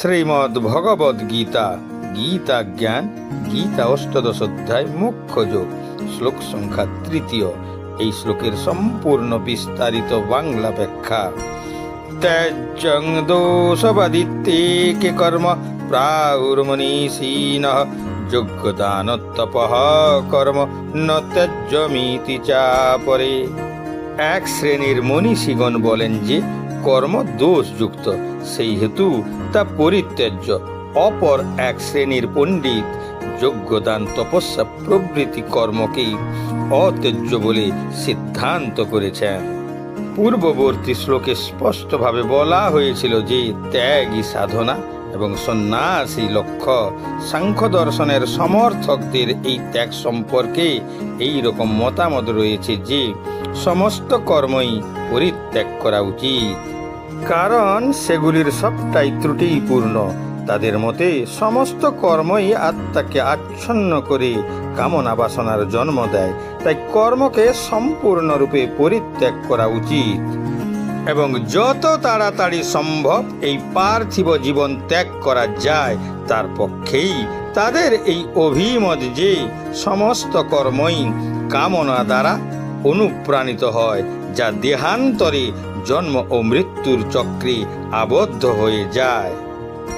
শ্রীমদ্ ভগবদ গীতা গীতা জ্ঞান গীতা অষ্টাদশ অধ্যায় মুখ্য যোগ শ্লোক সংখ্যা তৃতীয়। এই শ্লোকের সম্পূর্ণ বিস্তারিত বাংলা ব্যাখ্যা। দোষবাদিত্যে কে কর্ম প্রাউর্মনীষীন যোগ্যদানতপঃ কর্ম ন ত্যাজ্যমিতি চাপরে এক শ্রেণির মনীষীগণ বলেন যে কর্ম দোষযুক্ত সেই হেতু তা পরিত্যাজ্য। অপর এক শ্রেণির পণ্ডিত যোগ্যদান তপস্যা প্রভৃতি কর্মকেই অত্যাজ্য বলে সিদ্ধান্ত করেছেন। পূর্ববর্তী শ্লোকে স্পষ্টভাবে বলা হয়েছিল যে ত্যাগই সাধনা এবং সন্ন্যাসী লক্ষ্য সাংখ্য দর্শনের সমর্থকদের এই ত্যাগ সম্পর্কে এই রকম মতামত রয়েছে যে সমস্ত কর্মই পরিত্যাগ করা উচিত। কারণ সেগুলির সবটাই ত্রুটিপূর্ণ। তাদের মতে সমস্ত কর্মই আত্মাকে আচ্ছন্ন করে কামনা বাসনার জন্ম দেয়। তাই কর্মকে সম্পূর্ণরূপে পরিত্যাগ করা উচিত। এবং যত তাড়াতাড়ি সম্ভব এই পার্থিব জীবন ত্যাগ করা যায়, তার পক্ষেই তাদের এই অভিমত যে সমস্ত কর্মই কামনা দ্বারা অনুপ্রাণিত হয়, যা দেহান্তরে জন্ম ও মৃত্যুর চক্রে আবদ্ধ হয়ে যায়।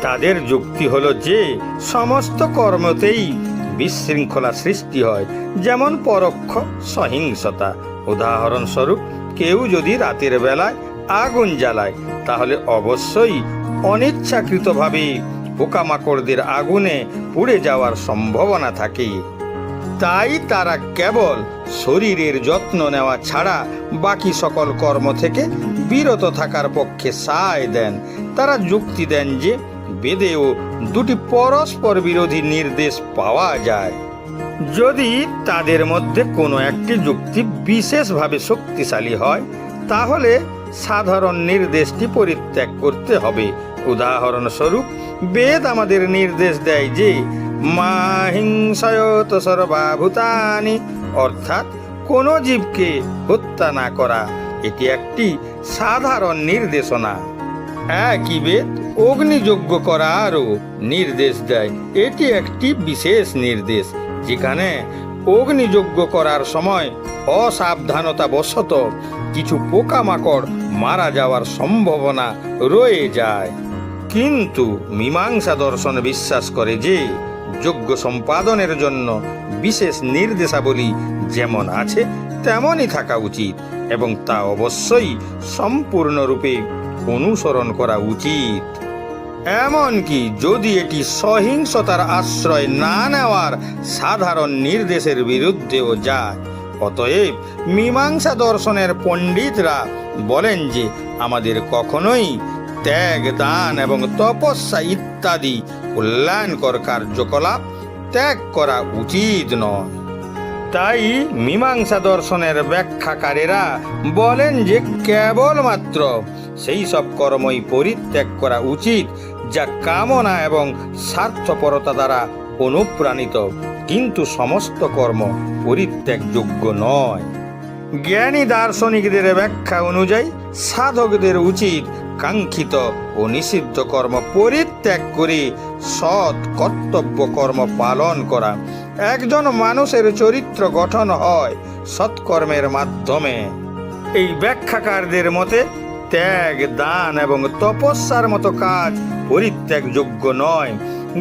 তাদের যুক্তি হলো যে, সমস্ত কর্মতেই বিশৃঙ্খলা সৃষ্টি হয়, যেমন পরোক্ষ সহিংসতা। উদাহরণস্বরূপ, কেউ যদি রাতের বেলায় আগুন জ্বালায়, তাহলে অবশ্যই অনিচ্ছাকৃতভাবে পোকামাকড়দের আগুনে পুড়ে যাওয়ার সম্ভাবনা থাকে। তাই তারা কেবল শরীরের যত্ন নেওয়া ছাড়া বাকি সকল কর্ম থেকে বিরত থাকার পক্ষে সায় দেন। তারা যুক্তি দেন যে বেদেও দুটি পরস্পর বিরোধী নির্দেশ পাওয়া যায়। যদি তাদের মধ্যে কোনো একটি যুক্তি বিশেষভাবে শক্তিশালী হয়, তাহলে সাধারণ নির্দেশটি পরিত্যাগ করতে হবে। উদাহরণস্বরূপ, বেদ আমাদের নির্দেশ দেয় যে, মা হিংসয়ত সর্বাভূতানি, অর্থাৎ কোনো জীবকে হত্যা না করা। এটি একটি সাধারণ নির্দেশনা। একই বেদ অগ্নিযজ্ঞ করারও নির্দেশ দেয়। এটি একটি বিশেষ নির্দেশ, যেখানে অগ্নিযজ্ঞ করার সময় অসাবধানতা বশত কিছু পোকামাকড় মারা যাওয়ার সম্ভাবনা রয়ে যায়। কিন্তু মীমাংসা দর্শন বিশ্বাস করে যে, যোগ্য সম্পাদনের জন্য বিশেষ নির্দেশাবলী যেমন আছে, তেমনই থাকা উচিত এবং তা অবশ্যই সম্পূর্ণরূপে অনুসরণ করা উচিত। এমনকি যদি এটি সহিংসতার আশ্রয় না নেওয়ার সাধারণ নির্দেশের বিরুদ্ধেও যায়, অতএব মীমাংসা দর্শনের পণ্ডিতরা বলেন যে আমাদের কখনোই ত্যাগ, দান এবং তপস্যা ইত্যাদি কল্যাণকর কার্যকলাপ ত্যাগ করা উচিত নয়। তাই মীমাংসা দর্শনের ব্যাখ্যাকারেরা বলেন যে কেবলমাত্র সেই সব কর্মই পরিত্যাগ করা উচিত যা কামনা এবং স্বার্থপরতা দ্বারা অনুপ্রাণিত। কিন্তু সমস্ত কর্ম পরিত্যাগযোগ্য নয়। জ্ঞানী দার্শনিকদের ব্যাখ্যা অনুযায়ী সাধকদের উচিত কাঙ্ক্ষিত ও নিষিদ্ধ কর্ম পরিত্যাগ করে সৎ কর্তব্য কর্ম পালন করা। একজন মানুষের চরিত্র গঠন হয় সৎকর্মের মাধ্যমে। এই ব্যাখ্যাকারদের মতে ত্যাগ, দান এবং তপস্যার মতো কাজ পরিত্যাগযোগ্য নয়।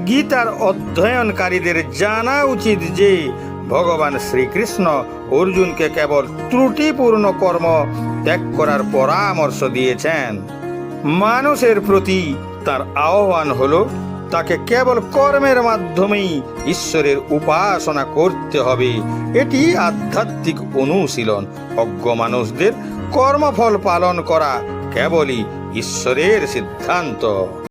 গীতার অধ্যয়নকারীদের জানা উচিত যে ভগবান শ্রীকৃষ্ণ অর্জুনকে কেবল ত্রুটিপূর্ণ কর্ম ত্যাগ করার পরামর্শ দিয়েছেন। মানুষের প্রতি তার আহ্বান হলো, তাকে কেবল কর্মের মাধ্যমেই ঈশ্বরের উপাসনা করতে হবে। এটি আধ্যাত্মিক অনুশীলন। অজ্ঞ মানুষদের কর্মফল পালন করা কেবলই ঈশ্বরের সিদ্ধান্ত।